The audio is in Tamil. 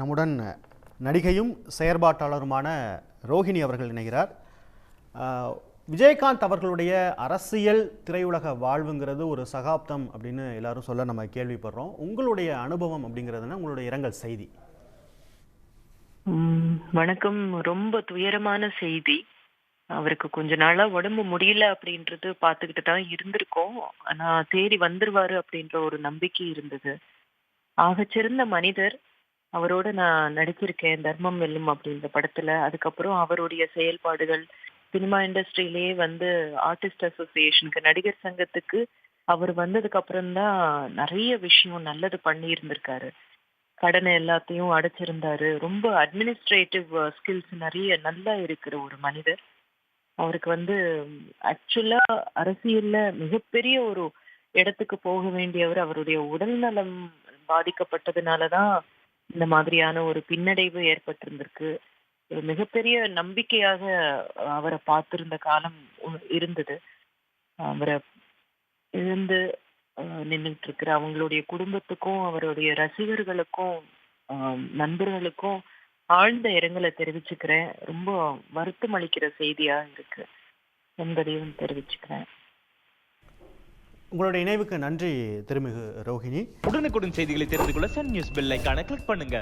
நம்முடன் நடிகையும் செயற்பாட்டாளருமான ரோஹிணி அவர்கள் இணைகிறார். விஜயகாந்த் அவர்களுடைய அரசியல் திரையுலக வாழ்வுங்கிறது ஒரு சகாப்தம் அப்படின்னு எல்லாரும் சொல்ல நம்ம கேள்விப்படுறோம். உங்களுடைய அனுபவம் அப்படிங்கிறதுனா உங்களுடைய இரங்கல் செய்தி. உம் வணக்கம். ரொம்ப துயரமான செய்தி. அவருக்கு கொஞ்ச நாளா உடம்பு முடியல அப்படின்றது பாத்துக்கிட்டு தான் இருந்திருக்கோம். ஆனா தேடி வந்துருவாரு அப்படின்ற ஒரு நம்பிக்கை இருந்தது. ஆகச்சிறந்த மனிதர் அவரோட நான் நடிச்சிருக்கேன் தர்மம் வெல்லும் அப்படின்ற படத்துல. அதுக்கப்புறம் அவருடைய செயல்பாடுகள் சினிமா இண்டஸ்ட்ரியிலேயே வந்து ஆர்டிஸ்ட் அசோசியேஷனுக்கு நடிகர் சங்கத்துக்கு அவர் வந்ததுக்கு அப்புறம் தான் நிறைய விஷயம் நல்லது பண்ணி இருந்திருக்காரு கடனை எல்லாத்தையும் அடைச்சிருந்தாரு. ரொம்ப அட்மினிஸ்ட்ரேட்டிவ் ஸ்கில்ஸ் uh, நிறைய நல்லா இருக்கிற ஒரு மனிதர். அவருக்கு வந்து ஆக்சுவலா அரசியல்ல மிகப்பெரிய ஒரு இடத்துக்கு போக வேண்டியவர் அவருடைய உடல்நலம் பாதிக்கப்பட்டதுனாலதான் இந்த மாதிரியான ஒரு பின்னடைவு ஏற்பட்டிருந்திருக்கு. ஒரு மிகப்பெரிய நம்பிக்கையாக அவரை பார்த்திருந்த காலம் இருந்தது. அவரை இழந்து நின்றுட்டு இருக்கிற அவங்களுடைய குடும்பத்துக்கும் அவருடைய ரசிகர்களுக்கும் ஆஹ், நண்பர்களுக்கும் ஆழ்ந்த இரங்கலை தெரிவிச்சுக்கிறேன். ரொம்ப வருத்தம் அளிக்கிற செய்தியா இருக்கு. என்பதையும் தெரிவிச்சுக்கிறேன். உங்களுடைய இணைவுக்கு நன்றி திருமிகு ரோஹிணி. உடனுக்குடன் செய்திகளை தெரிந்து கொள்ள சன் நியூஸ் பெல் ஐக்கான கிளிக் பண்ணுங்க.